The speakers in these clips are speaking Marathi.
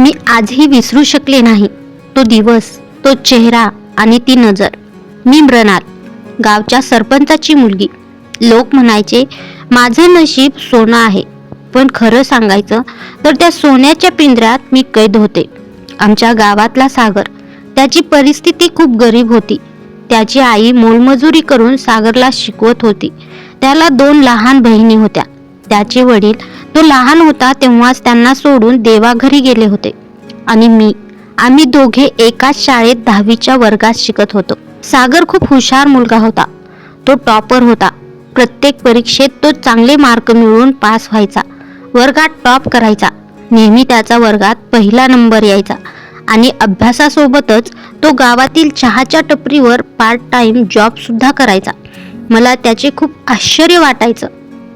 मी आजही विसरू शकले नाही. तो दिवस तो चेहरा आणि ती नजर. मी मृणाल गावच्या सरपंचाची मुलगी. लोक म्हणायचे माझं नशीब सोनं आहे. पण खरं सांगायचं तर त्या सोन्याच्या पिंजऱ्यात मी कैद होते. आमच्या गावातला सागर. त्याची परिस्थिती खूप गरीब होती. त्याची आई मोलमजुरी करून सागरला शिकवत होती. त्याला दोन लहान बहिणी होत्या. त्याचे वडील तो लहान होता तेव्हाच त्यांना सोडून देवाघरी गेले होते. आणि मी आम्ही दोघे एकाच शाळेत दहावीच्या वर्गात शिकत होतो. सागर खूप हुशार मुलगा होता. तो टॉपर होता. प्रत्येक परीक्षेत तो चांगले मार्क मिळवून पास व्हायचा. वर्गात टॉप करायचा. नेहमी त्याचा वर्गात पहिला नंबर यायचा. आणि अभ्यासासोबतच तो गावातील चहाच्या टपरीवर पार्ट टाइम जॉब सुद्धा करायचा. मला त्याचे खूप आश्चर्य वाटायचं.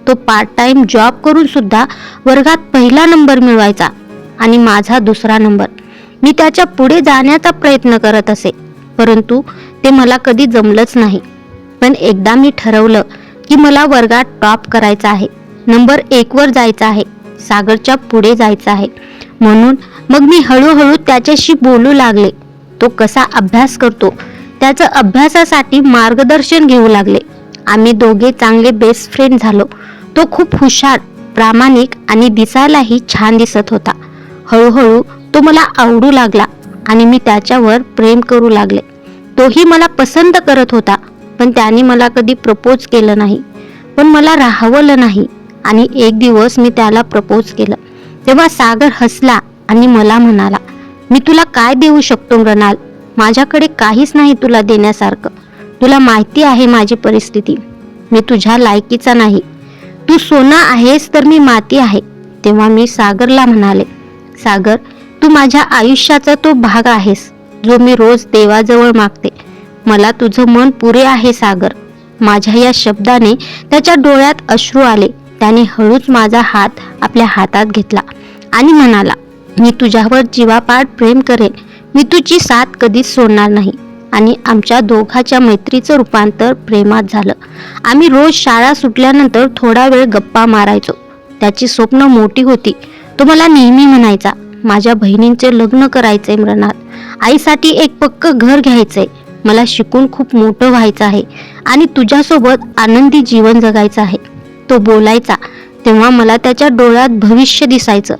तो पार्ट टाइम जॉब करून सुद्धा वर्गात पहिला नंबर मिळवायचा आणि माझा दुसरा नंबर मी त्याच्या पुढे जाण्याचा प्रयत्न करत असे परंतु ते मला कधी जमलंच नाही. पण एकदा मी ठरवलं की मला वर्गात टॉप करायचा आहे नंबर एकवर जायचा जायचं आहे सागरच्या पुढे जायचं आहे. म्हणून मग मी हळूहळू त्याच्याशी बोलू लागले. तो कसा अभ्यास करतो त्याचं अभ्यासासाठी मार्गदर्शन घेऊ लागले. आम्ही दोघे चांगले बेस्ट फ्रेंड झालो. तो खूप हुशार प्रामाणिक आणि दिसायलाही छान दिसत होता. हळूहळू तो मला आवडू लागला आणि मी त्याच्यावर प्रेम करू लागले. तोही मला पसंत करत होता पण त्याने मला कधी प्रपोज केलं नाही. पण मला राहवलं नाही आणि एक दिवस मी त्याला प्रपोज केलं. तेव्हा सागर हसला आणि मला म्हणाला मी तुला काय देऊ शकतो मृणाल? माझ्याकडे काहीच नाही तुला देण्यासारखं. तुला माहिती आहे माझी परिस्थिती. मी तुझ्या लायकीचा नाही. तू सोनं आहेस तर मी माती आहे. तेव्हा मी सागरला म्हणाले सागर तू माझ्या आयुष्याचा तो भाग आहेस जो मी रोज देवाजवळ मागते. मला तुझं मन पुरे आहे सागर. माझ्या या शब्दाने त्याच्या डोळ्यात अश्रू आले. त्याने हळूच माझा हात आपल्या हातात घेतला आणि म्हणाला मी तुझ्यावर जीवापाड प्रेम करेन. मी तुझी साथ कधीच सोडणार नाही. आणि आमच्या दोघाच्या मैत्रीचं रूपांतर प्रेमात झालं. आम्ही रोज शाळा सुटल्यानंतर थोडा वेळ गप्पा मारायचो. त्याची स्वप्न मोठी होती. तो मला नेहमी म्हणायचा माझ्या बहिणींचे लग्न करायचे मृणाल आईसाठी एक पक्क घर घ्यायचंय. मला शिकून खूप मोठं व्हायचं आहे आणि तुझ्यासोबत आनंदी जीवन जगायचं आहे. तो बोलायचा तेव्हा मला त्याच्या डोळ्यात भविष्य दिसायचं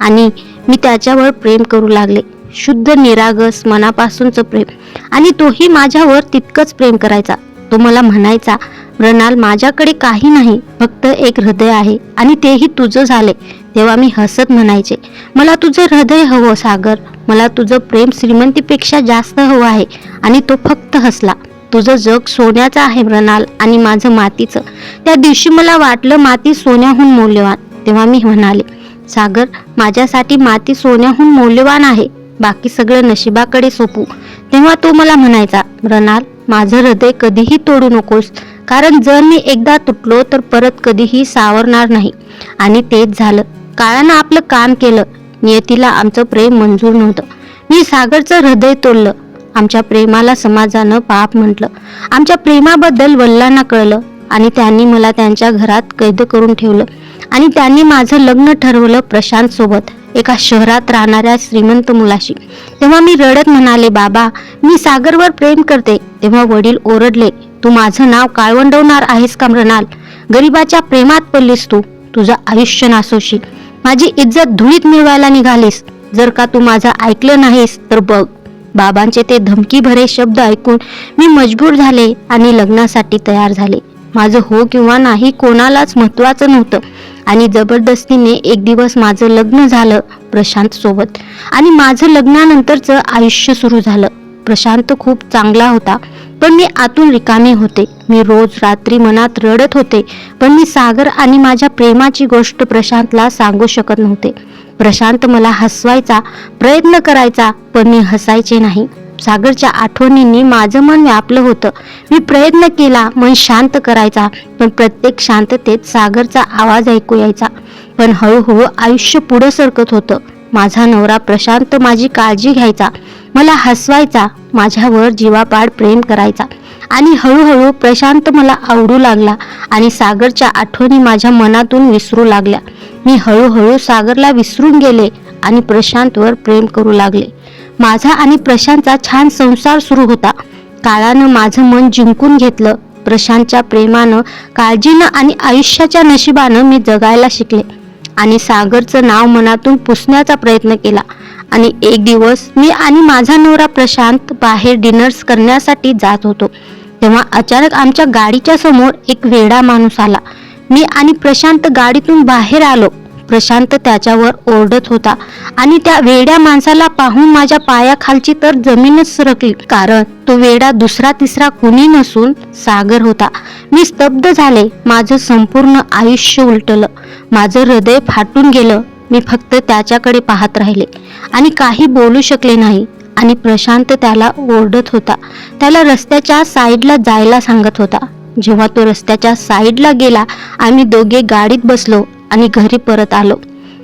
आणि मी त्याच्यावर प्रेम करू लागले. शुद्ध निरागस मनापासूनचं प्रेम. आणि तोही माझ्यावर तितकंच प्रेम करायचा. तो मला म्हणायचा मृणाल माझ्याकडे काही नाही फक्त एक हृदय आहे आणि तेही तुझं झाले तेव्हा मी हसत म्हणायचे मला तुझं हृदय हवं सागर. मला तुझं प्रेम श्रीमंतीपेक्षा जास्त हवं आहे आणि तो फक्त हसला. तुझं जग सोन्याचं आहे मृणाल आणि माझं मातीचं. त्या दिवशी मला वाटलं माती सोन्याहून मौल्यवान. तेव्हा मी म्हणाले सागर माझ्यासाठी माती सोन्याहून मौल्यवान आहे. बाकी सगळं नशिबाकडे सोपू. तेव्हा तो मला म्हणायचा रणाल माझं हृदय कधीही तोडू नकोस. कारण जर मी एकदा तुटलो तर परत कधीही सावरणार नाही. आणि तेच झालं. काळानं आपलं काम केलं. नियतीला आमचं प्रेम मंजूर नव्हतं. मी सागरचं हृदय तोडलं. आमच्या प्रेमाला समाजानं पाप म्हटलं. आमच्या प्रेमाबद्दल वल्लांना कळलं. आणि त्यांनी मला त्यांच्या घरात कैद करून ठेवलं. आणि त्यांनी माझं लग्न ठरवलं प्रशांत सोबत एका शहरात राहणाऱ्या श्रीमंत मुलाशी. तेव्हा मी रडत म्हणाले बाबा मी सागरवर प्रेम करते. तेव्हा वडील ओरडले तू माझं नाव काळवंडवणार आहेस का मृणाल? गरीबाच्या प्रेमात पडलीस तू. तुझं आयुष्य नासोशी. माझी इज्जत धुळीत मिळवायला निघालीस. जर का तू माझं ऐकलं नाहीस तर बघ. बाबांचे ते धमकी भरे शब्द ऐकून मी मजबूर झाले आणि लग्नासाठी तयार झाले. माझं हो किंवा नाही कोणालाच महत्वाचं नव्हतं. आणि जबरदस्तीने एक दिवस माझं लग्न झालं प्रशांत सोबत. आणि माझं लग्नानंतरचं आयुष्य सुरू झालं. प्रशांत खूप चांगला होता पण मी आतून रिकामे होते. मी रोज रात्री मनात रडत होते पण मी सागर आणि माझ्या प्रेमाची गोष्ट प्रशांतला सांगू शकत नव्हते. प्रशांत मला हसवायचा प्रयत्न करायचा पण मी हसायचे नाही. सागरच्या आठवणींनी माझं मन व्यापलं होतं. मी प्रयत्न केला मन शांत करायचा पण प्रत्येक शांततेत सागरचा आवाज ऐकू यायचा. पण हळूहळू आयुष्य पुढं सरकत होतं. माझा नवरा प्रशांत माझी काळजी घ्यायचा. मला हसवायचा माझ्यावर जीवापाड प्रेम करायचा. आणि हळूहळू प्रशांत मला आवडू लागला आणि सागरच्या आठवणी माझ्या मनातून विसरू लागल्या. मी हळूहळू सागरला विसरून गेले. आणि प्रशांतवर प्रेम करू लागले. माझा आणि प्रशांतचा छान संसार सुरू होता. काळानं माझं मन जिंकून घेतलं. प्रशांतच्या प्रेमानं काळजीनं आणि आयुष्याच्या नशिबानं मी जगायला शिकले. आणि सागरचं नाव मनातून पुसण्याचा प्रयत्न केला. आणि एक दिवस मी आणि माझा नवरा प्रशांत बाहेर डिनर्स करण्यासाठी जात होतो. तेव्हा अचानक आमच्या गाडीच्या समोर एक वेडा माणूस आला. मी आणि प्रशांत गाडीतून बाहेर आलो. प्रशांत त्याच्यावर ओरडत होता. आणि त्या वेड्या माणसाला पाहून माझ्या पायाखालची तर जमीनच सरकली. कारण तो वेडा दुसरा तिसरा कुणी नसून सागर होता. मी स्तब्ध झाले. माझं संपूर्ण आयुष्य उलटलं. माझं हृदय फाटून गेलं. मी फक्त त्याच्याकडे पाहत राहिले. आणि काही बोलू शकले नाही. आणि प्रशांत त्याला ओरडत होता. त्याला रस्त्याच्या साईडला जायला सांगत होता. जेव्हा तो रस्त्याच्या साईडला गेला आम्ही दोघे गाडीत बसलो. आणि घरी परत आलो.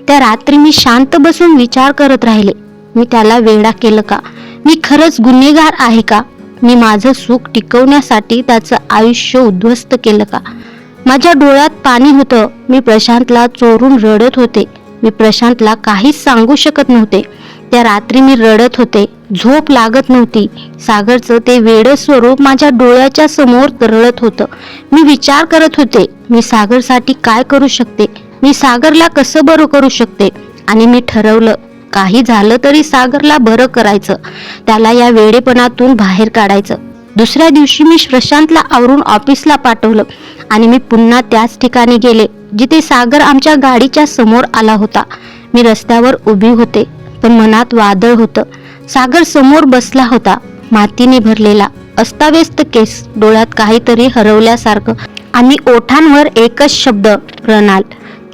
त्या रात्री मी शांत बसून विचार करत राहिले मी त्याला वेडा केलं का? मी खरंच गुन्हेगार आहे का? मी माझं सुख टिकवण्यासाठी त्याचं आयुष्य उद्ध्वस्त केलं का? माझ्या डोळ्यात पाणी होतं. मी प्रशांतला चोरून रडत होते. मी प्रशांतला काहीच सांगू शकत नव्हते. त्या रात्री मी रडत होते. झोप लागत नव्हती. सागरचं ते वेड स्वरूप माझ्या डोळ्याच्या समोर तरळत होतं. मी विचार करत होते मी सागरसाठी काय करू शकते? मी सागरला कसं बरं करू शकते? आणि मी ठरवलं काही झालं तरी सागरला बरं करायचं. त्याला या वेडेपणातून बाहेर काढायचं. दुसऱ्या दिवशी मी प्रशांतला आवरून ऑफिसला पाठवलं आणि मी पुन्हा त्याच ठिकाणी गेले जिथे सागर आमच्या गाडीच्या समोर आला होता. मी रस्त्यावर उभी होते पण मनात वादळ होतं. सागर समोर बसला होता मातीने भरलेला अस्ताव्यस्त केस डोळ्यात काहीतरी हरवल्यासारखं. आणि ओठांवर एकच शब्द प्रणाल.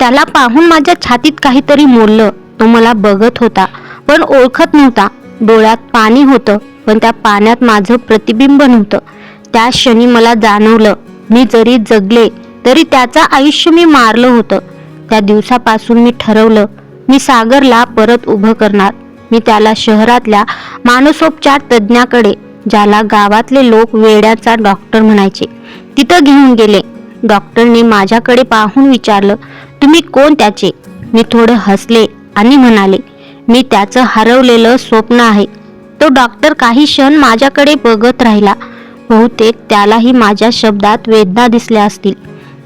त्याला पाहून माझ्या छातीत काहीतरी मोडलं. तो मला बघत होता पण ओळखत नव्हता. डोळ्यात पाणी होतं पण त्या पाण्यात माझं प्रतिबिंब नव्हतं. त्या क्षणी मला जाणवलं मी जरी जगले तरी त्याचं आयुष्य मी मारलं होतं. त्या दिवसापासून मी ठरवलं मी सागरला परत उभं करणार. मी त्याला शहरातल्या मानसोपचार तज्ज्ञाकडे ज्याला गावातले लोक वेड्याचा डॉक्टर म्हणायचे तिथं घेऊन गेले. डॉक्टरने माझ्याकडे पाहून विचारलं तुम्ही कोण त्याचे? मी थोडं हसले आणि म्हणाले मी त्याचं हरवलेलं स्वप्न आहे. तो डॉक्टर काही क्षण माझ्याकडे बघत राहिला. बहुतेक त्यालाही माझ्या शब्दात वेदना दिसल्या असतील.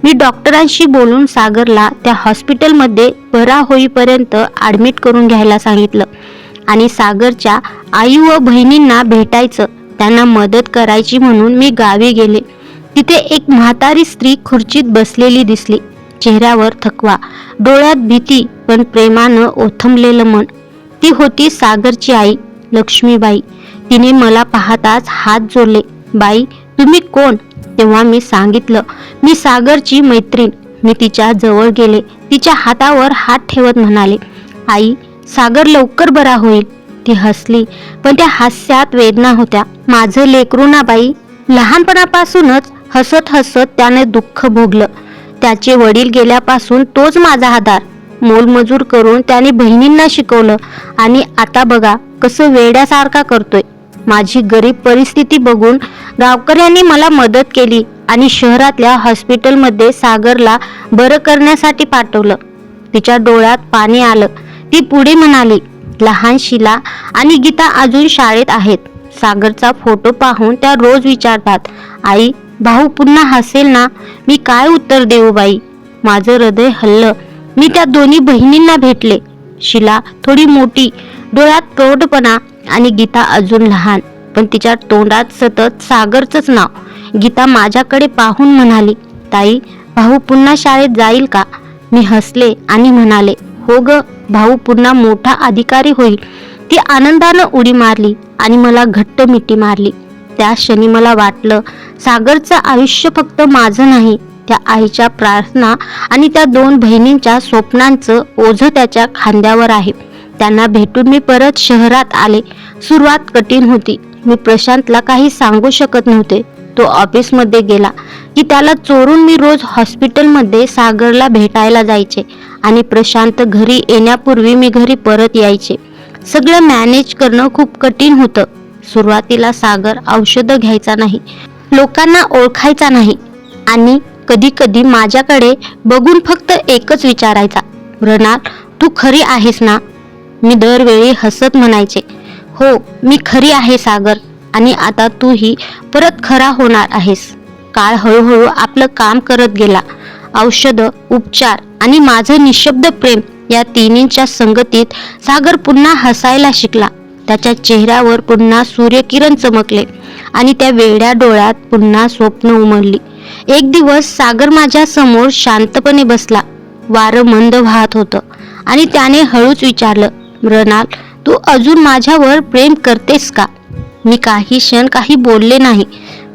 मी डॉक्टरांशी बोलून सागरला त्या हॉस्पिटलमध्ये बरा होईपर्यंत ॲडमिट करून घ्यायला सांगितलं आणि सागरच्या आई व बहिणींना भेटायचं त्यांना मदत करायची म्हणून मी गावी गेले. तिथे एक म्हातारी स्त्री खुर्चीत बसलेली दिसली. चेहऱ्यावर थकवा. डोळ्यात भीती पण प्रेमानं ओथंबलेलं मन. ती होती सागरची आई लक्ष्मीबाई. तिने मला पाहताच हात जोडले. बाई तुम्ही कोण? तेव्हा मी सांगितलं. मी सागरची मैत्रीण. मी तिच्या जवळ गेले. तिच्या हातावर हात ठेवत म्हणाले आई सागर लवकर बरा होईल. ती हसली पण त्या हास्यात वेदना होत्या. माझं लेकरू ना बाई लहानपणापासूनच हसत हसत त्याने दुःख भोगलं. त्याचे वडील गेल्यापासून तोच माझा आधार. मोलमजूर करून त्याने बहिणींना शिकवलं. आणि आता बघा कसं वेड्यासारखा करतोय. माझी गरीब परिस्थिती बघून गावकऱ्यांनी मला मदत केली आणि शहरातल्या हॉस्पिटलमध्ये सागरला बरं करण्यासाठी पाठवलं. तिच्या डोळ्यात पाणी आलं. ती पुढे म्हणाली लहान शिला आणि गीता अजून शाळेत आहेत. सागरचा फोटो पाहून त्या रोज विचारतात आई भाऊ पुन्हा हसेल ना मी काय उत्तर देऊ बाई? माझं हृदय हल्लं. मी त्या दोन्ही बहिणींना भेटले. शिला थोडी मोठी डोळ्यात प्रौढपणा आणि गीता अजून लहान. पण तिच्या तोंडात सतत सागरचंच नाव. गीता माझ्याकडे पाहून म्हणाली ताई भाऊ पुन्हा शाळेत जाईल का? मी हसले आणि म्हणाले हो ग भाऊ पुन्हा मोठा अधिकारी होईल. ती आनंदानं उडी मारली आणि मला घट्ट मिठी मारली. त्या क्षणी मला वाटलं सागरचं आयुष्य फक्त माझं नाही त्या आईच्या प्रार्थना आणि त्या दोन बहिणींच्या स्वप्नांचं ओझं त्याच्या खांद्यावर आहे. त्यांना भेटून मी परत शहरात आले. सुरुवात कठीण होती. मी प्रशांतला काही सांगू शकत नव्हते. तो ऑफिसमध्ये गेला की त्याला चोरून मी रोज हॉस्पिटलमध्ये सागरला भेटायला जायचे आणि प्रशांत घरी येण्यापूर्वी मी घरी परत यायचे. सगळं मॅनेज करणं खूप कठीण होतं. सुरुवातीला सागर औषधं घ्यायचा नाही लोकांना ओळखायचा नाही आणि कधी कधी माझ्याकडे बघून फक्त एकच विचारायचा रणार तू खरी आहेस ना? मी दरवेळी हसत म्हणायचे हो मी खरी आहे सागर आणि आता तूही परत खरा होणार आहेस. काळ हळूहळू आपलं काम करत गेला. औषधं उपचार आणि माझं निशब्द प्रेम या तिन्हींच्या संगतीत सागर पुन्हा हसायला शिकला. त्याच्या चेहऱ्यावर पुन्हा सूर्यकिरण चमकले आणि त्या वेड्या डोळ्यात पुन्हा स्वप्न उमडली एक दिवस सागर माझ्यासमोर शांतपणे बसला. वारं मंद वाहत होतं आणि त्याने हळूच विचारलं मृणाल तू अजून माझ्यावर प्रेम करतेस का? मी काही क्षण काही बोलले नाही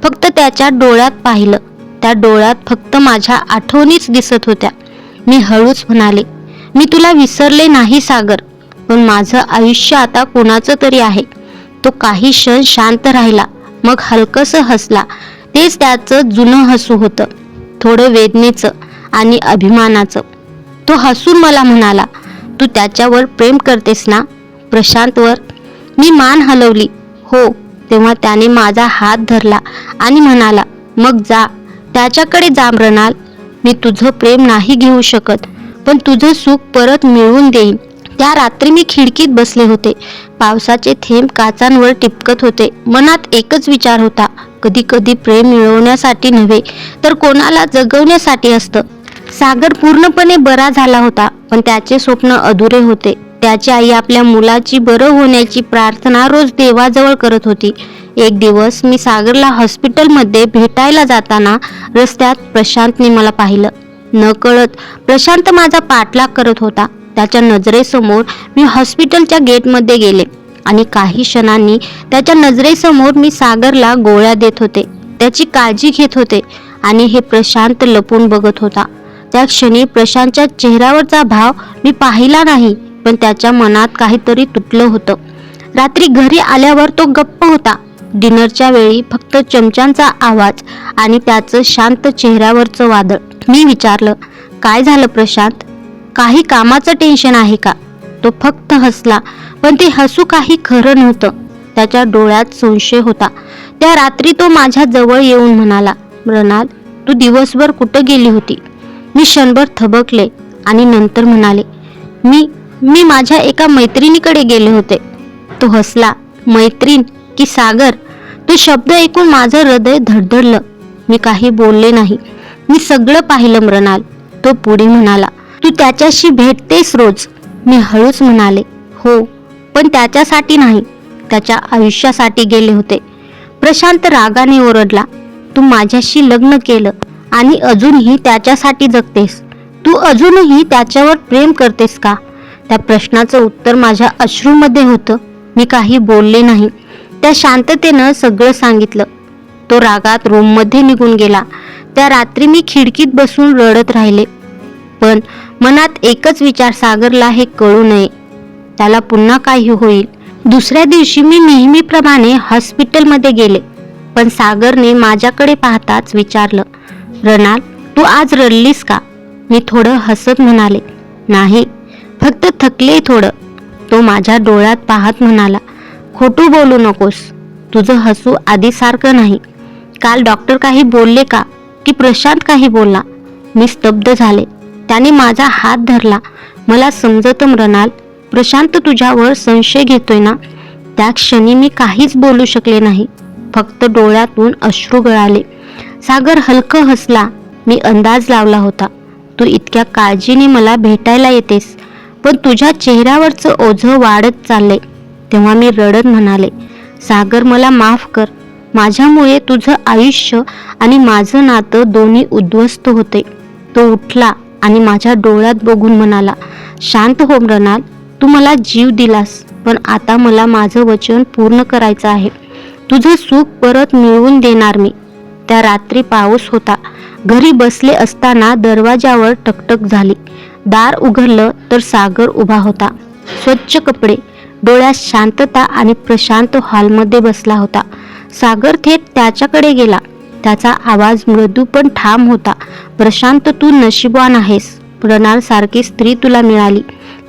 फक्त त्याच्या डोळ्यात पाहिलं. त्या डोळ्यात फक्त माझ्या आठवणीच दिसत होत्या. मी हळूच म्हणाले मी तुला विसरले नाही सागर. पण माझं आयुष्य आता कोणाचं तरी आहे. तो काही क्षण शांत राहिला मग हलकस हसला. तेच त्याचं जुनं हसू होतं. थोडं वेदनेचं आणि अभिमानाचं. तो हसून मला म्हणाला तू त्याच्यावर प्रेम करतेस ना? प्रशांतवर मी मान हलवली. हो. तेव्हा त्याने माझा हात धरला आणि म्हणाला मग जा. त्याच्याकडे जा मृणाल. मी तुझं प्रेम नाही घेऊ शकत पण तुझं सुख परत मिळवून देईन. त्या रात्री मी खिडकीत बसले होते. पावसाचे थेंब काचांवर टिपकत होते. मनात एकच विचार होता. कधी कधी प्रेम मिळवण्यासाठी नव्हे तर कोणाला जगवण्यासाठी असतं. सागर पूर्णपणे बरा झाला होता पण त्याचे स्वप्न अधुरे होते. त्याची आई आपल्या मुलाची बरं होण्याची प्रार्थना रोज देवाजवळ करत होती. एक दिवस मी सागरला हॉस्पिटलमध्ये भेटायला जाताना रस्त्यात प्रशांतने मला पाहिलं. न कळत प्रशांत माझा पाठलाग करत होता. त्याच्या नजरेसमोर मी हॉस्पिटलच्या गेटमध्ये गेले आणि काही क्षणांनी त्याच्या नजरेसमोर मी सागरला गोळ्या देत होते. त्याची काळजी घेत होते आणि हे प्रशांत लपून बघत होता. त्या क्षणी प्रशांतच्या चेहऱ्यावरचा भाव मी पाहिला नाही पण त्याच्या मनात काहीतरी तुटलं होतं. रात्री घरी आल्यावर तो गप्प होता. डिनरच्या वेळी फक्त चमच्यांचा आवाज आणि त्याचं शांत चेहऱ्यावरचं वादळ. मी विचारलं काय झालं प्रशांत? काही कामाचं टेन्शन आहे का? तो फक्त हसला. पण ते हसू काही खरं नव्हतं. त्याच्या डोळ्यात संशय होता. त्या रात्री तो माझ्या जवळ येऊन म्हणाला मृणाल तू दिवसभर कुठं गेली होती? मी क्षणभर थबकले आणि नंतर म्हणाले मी मी माझ्या एका मैत्रिणीकडे गेले होते. तो हसला मैत्रीण की सागर? तो शब्द ऐकून माझं हृदय धडधडलं. मी काही बोलले नाही. मी सगळं पाहिलं मृणाल. तो पुढे म्हणाला तू त्याच्याशी भेटतेस रोज. मी हळूच म्हणाले हो पण त्याच्यासाठी नाही. त्याच्या आयुष्यासाठी गेले होते. प्रशांत रागाने ओरडला तू माझ्याशी लग्न केलं आणि अजूनही त्याच्यासाठी जगतेस. तू अजूनही त्याच्यावर प्रेम करतेस का? त्या प्रश्नाचं उत्तर माझ्या अश्रूमध्ये होतं. मी काही बोलले नाही. त्या शांततेनं सगळं सांगितलं. तो रागात रूममध्ये निघून गेला. त्या रात्री मी खिडकीत बसून रडत राहिले. पण मनात एकच विचार सागरला हे कळू नये. त्याला पुन्हा काही होईल. दुसऱ्या दिवशी मी नेहमीप्रमाणे हॉस्पिटलमध्ये गेले. पण सागरने माझ्याकडे पाहताच विचारलं रणाल तू आज रडलीस का? मी थोडं हसत म्हणाले नाही फक्त थकले थोडं. तो माझ्या डोळ्यात पाहत म्हणाला खोटू बोलू नकोस. तुझं हसू आधीसारखं नाही. काल डॉक्टर काही बोलले का? की प्रशांत काही बोलला? मी स्तब्ध झाले. त्याने माझा हात धरला. मला समजत मृणाल प्रशांत तुझ्यावर संशय घेतोय ना? त्या क्षणी मी काहीच बोलू शकले नाही. फक्त डोळ्यातून अश्रू गळाले. सागर हलकं हसला. मी अंदाज लावला होता. तू इतक्या काळजीने मला भेटायला येतेस. पण तुझ्या चेहऱ्यावरचं ओझं वाढत चालले तेव्हा मी रडत म्हणाले सागर मला माफ कर. माझ्यामुळे तुझं आयुष्य आणि माझं नातं दोन्ही उद्ध्वस्त होते. तो उठला. आणि माझ्या डोळ्यात बघून म्हणाला शांत हो मृणाल तू मला जीव दिलास पण आता मला माझं वचन पूर्ण करायचं आहे. तुझं सुख परत मिळवून देणार मी. त्या रात्री पाऊस होता. घरी बसले असताना दरवाजावर टकटक झाली. दार उघडलं तर सागर उभा होता. स्वच्छ कपडे डोळ्यात शांतता आणि प्रशांत हॉलमध्ये बसला होता. सागर थेट त्याच्याकडे गेला. त्याचा आवाज मृदू पण ठाम होता. प्रशांत तू नशीबवान आहेस. प्रणालसारखी स्त्री तुला मिळाली.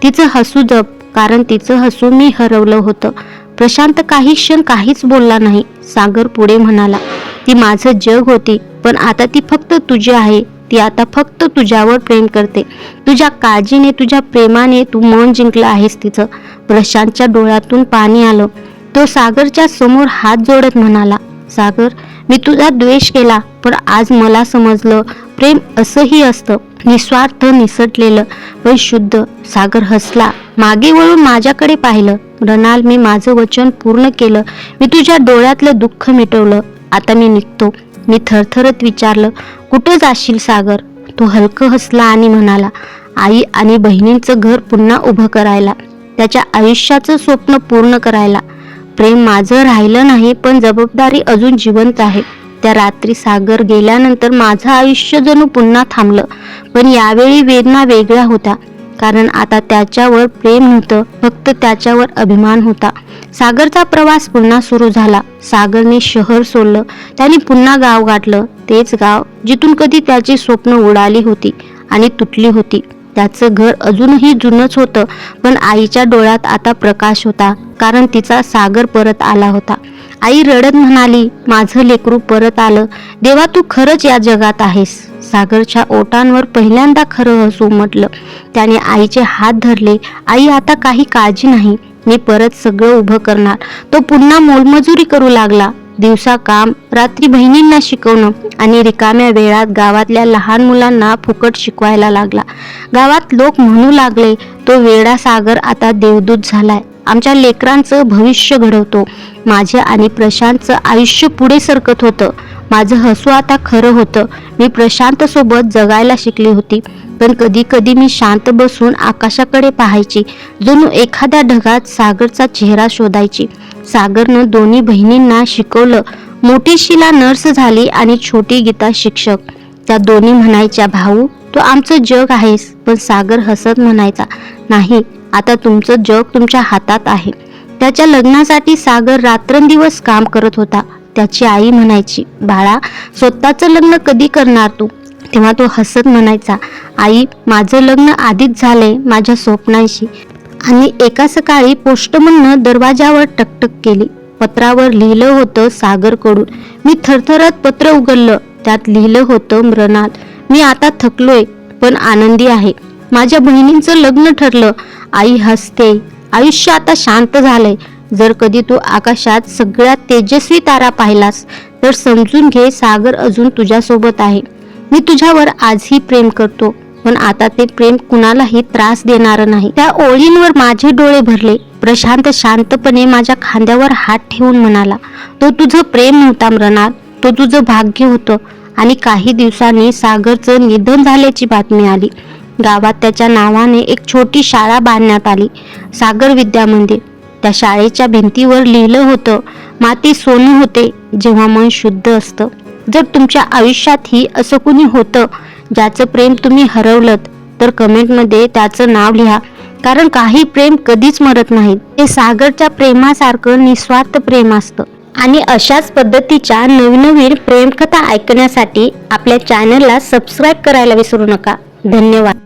तिचं हसू जप कारण तिचं हसू मी हरवलं होतं. प्रशांत काही क्षण काहीच बोलला नाही. सागर पुढे म्हणाला ती माझं जग होती पण आता ती फक्त तुझी आहे. ती आता फक्त तुझ्यावर प्रेम करते. तुझ्या काळजीने तुझ्या प्रेमाने तू मन जिंकलं आहेस तिचं. प्रशांतच्या डोळ्यातून पाणी आलं. तो सागरच्या समोर हात जोडत म्हणाला सागर मी तुझा द्वेष केला पण आज मला समजलं प्रेम असंही असतं. निस्वार्थ निसटलेलं पण शुद्ध. सागर हसला. मागे वळून माझ्याकडे पाहिलं. रणाल मी माझं वचन पूर्ण केलं. मी तुझ्या डोळ्यातलं दुःख मिटवलं. आता मी निघतो. मी थरथरत विचारलं कुठं जाशील सागर? तो हलकं हसला आणि म्हणाला आई आणि बहिणींचं घर पुन्हा उभं करायला त्याच्या आयुष्याचं स्वप्न पूर्ण करायला. प्रेम माझं राहिलं नाही पण जबाबदारी अजून जिवंत आहे. त्या रात्री सागर गेल्यानंतर माझं आयुष्य जणू पुन्हा थांबलं पण यावेळी वेदना वेगळ्या होत्या. कारण आता त्याच्यावर प्रेम नव्हतं फक्त त्याच्यावर अभिमान होता. सागरचा प्रवास पुन्हा सुरू झाला. सागरने शहर सोडलं त्याने पुन्हा गाव गाठलं. तेच गाव जिथून कधी त्याची स्वप्न उडाली होती आणि तुटली होती. त्याचं घर अजूनही जुनंच होतं पण आईच्या डोळ्यात आता प्रकाश होता कारण तिचा सागर परत आला होता. आई रडत म्हणाली माझं लेकरू परत आलं. देवा तू खरंच या जगात आहेस. सागरच्या ओटांवर पहिल्यांदा खरं हसू म्हटलं. त्याने आईचे हात धरले आई आता काही काळजी नाही. मी परत सगळं उभं करणार. तो पुन्हा मोलमजुरी करू लागला. दिवसा काम रात्री बहिणींना शिकवणं आणि रिकाम्या वेळात गावातल्या लहान मुलांना फुकट शिकवायला लागला. गावात लोक म्हणू लागले तो वेडा सागर आता देवदूत झालाय. आमच्या लेकरांचं भविष्य घडवतो. माझे आणि प्रशांतचं आयुष्य पुढे सरकत होतं. माझं हसू आता खरं होतं. मी प्रशांत सोबत जगायला शिकली होती. पण कधी कधी मी शांत बसून आकाशाकडे पाहायची. जणू एखाद्या ढगात सागरचा चेहरा शोधायची. सागरनं दोन्ही बहिणींना शिकवलं. मोठी शिला नर्स झाली आणि छोटी गीता शिक्षक. त्या दोन्ही म्हणायच्या भाऊ तू आमचं जग आहेस पण सागर हसत म्हणायचा नाही आता तुमचं जग तुमच्या हातात आहे. त्याच्या लग्नासाठी सागर रात्रंदिवस काम करत होता. त्याची आई म्हणायची बाळा स्वतःचं लग्न कधी करणार तू? तेव्हा तो हसत म्हणायचा आई माझं लग्न आधीच झालंय माझ्या स्वप्नांशी. आणि एका सकाळी पोस्टमननं दरवाजावर टकटक केली. पत्रावर लिहिलं होतं सागरकडून. मी थरथरत पत्र उघडलं. त्यात लिहिलं होतं मृणाल मी आता थकलोय पण आनंदी आहे. माझ्या बहिणींचं लग्न ठरलं. आई हसते. आयुष्य आता शांत झालंय. जर कधी तू आकाशात सगळ्यात तेजस्वी तारा पाहिलास तर समजून घे सागर अजून तुझ्यासोबत आहे. मी तुझ्यावर आजही प्रेम करतो पण आता ते प्रेम कुणालाही त्रास देणारं नाही. त्या ओळींवर माझे डोळे भरले. प्रशांत शांतपणे माझ्या खांद्यावर हात ठेवून म्हणाला तो तुझं प्रेम नव्हता मृणाल तो तुझं भाग्य होतं. आणि काही दिवसांनी सागरचं निधन झाल्याची बातमी आली. गावात त्याच्या नावाने एक छोटी शाळा बांधण्यात आली. सागर विद्या मंदिर. त्या शाळेच्या भिंतीवर लिहिलं होतं माती सोनं होते जेव्हा मन शुद्ध असतं. जर तुमच्या आयुष्यातही असं कुणी होतं ज्याचं प्रेम तुम्ही हरवलं तर कमेंटमध्ये त्याचं नाव लिहा. कारण काही प्रेम कधीच मरत नाहीत. ते सागरच्या प्रेमासारखं निस्वार्थ प्रेम असतं. आणि अशाच पद्धतीच्या नवनवीन प्रेमकथा ऐकण्यासाठी आपल्या चॅनलला सबस्क्राईब करायला विसरू नका. धन्यवाद.